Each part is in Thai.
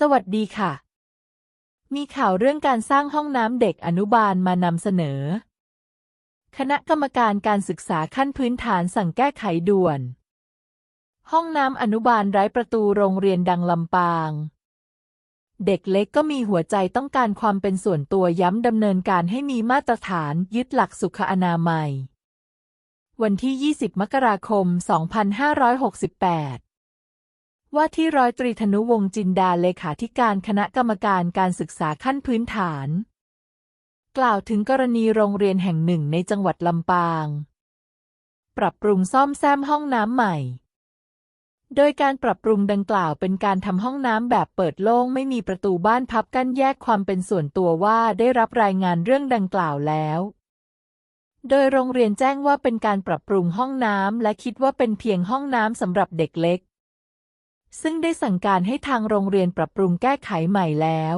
สวัสดีค่ะ มีข่าวเรื่องการสร้างห้องน้ำเด็กอนุบาลมานำเสนอ คณะกรรมการการศึกษาขั้นพื้นฐานสั่งแก้ไขด่วน ห้องน้ำอนุบาลไร้ประตูโรงเรียนดังลำปาง เด็กเล็กก็มีหัวใจต้องการความเป็นส่วนตัวย้ำดำเนินการให้มีมาตรฐานยึดหลักสุขอนามัย วันที่ 20 มกราคม 2568 ว่าที่ร้อยตรีธนุวงศ์จินดาเลขาธิการคณะกรรมการการศึกษาขั้นพื้นฐาน กล่าวถึงกรณีโรงเรียนแห่งหนึ่งในจังหวัดลำปาง ปรับปรุงซ่อมแซมห้องน้ำใหม่ โดยการปรับปรุงดังกล่าวเป็นการทำห้องน้ำแบบเปิดโล่งไม่มีประตูบ้านพับกั้นแยกความเป็นส่วนตัวว่าได้รับรายงานเรื่องดังกล่าวแล้วโดยโรงเรียนแจ้งว่าเป็นการปรับปรุงห้องน้ำและคิดว่าเป็นเพียงห้องน้ำสำหรับเด็กเล็ก ซึ่งได้สั่งการให้ทางโรงเรียนปรับปรุงแก้ไขใหม่แล้ว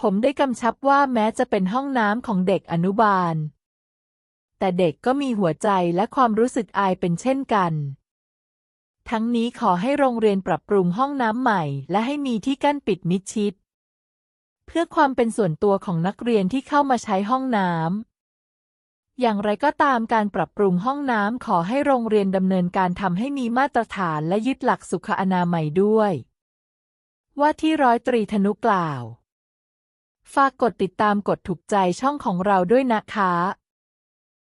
ผมได้กำชับว่าแม้จะเป็นห้องน้ำของเด็กอนุบาล แต่เด็กก็มีหัวใจและความรู้สึกอายเป็นเช่นกัน ทั้งนี้ขอให้โรงเรียนปรับปรุงห้องน้ำใหม่ และให้มีที่กั้นปิดมิดชิด เพื่อความเป็นส่วนตัวของนักเรียนที่เข้ามาใช้ห้องน้ำ อย่างไรก็ตามการปรับปรุงห้องน้ำขอให้โรงเรียนดำเนินการทำให้มีมาตรฐานและยึดหลักสุขอนามัยด้วย ว่าที่ร้อยตรีธนุกล่าว ฝากกดติดตามกดถูกใจช่องของเราด้วยนะคะ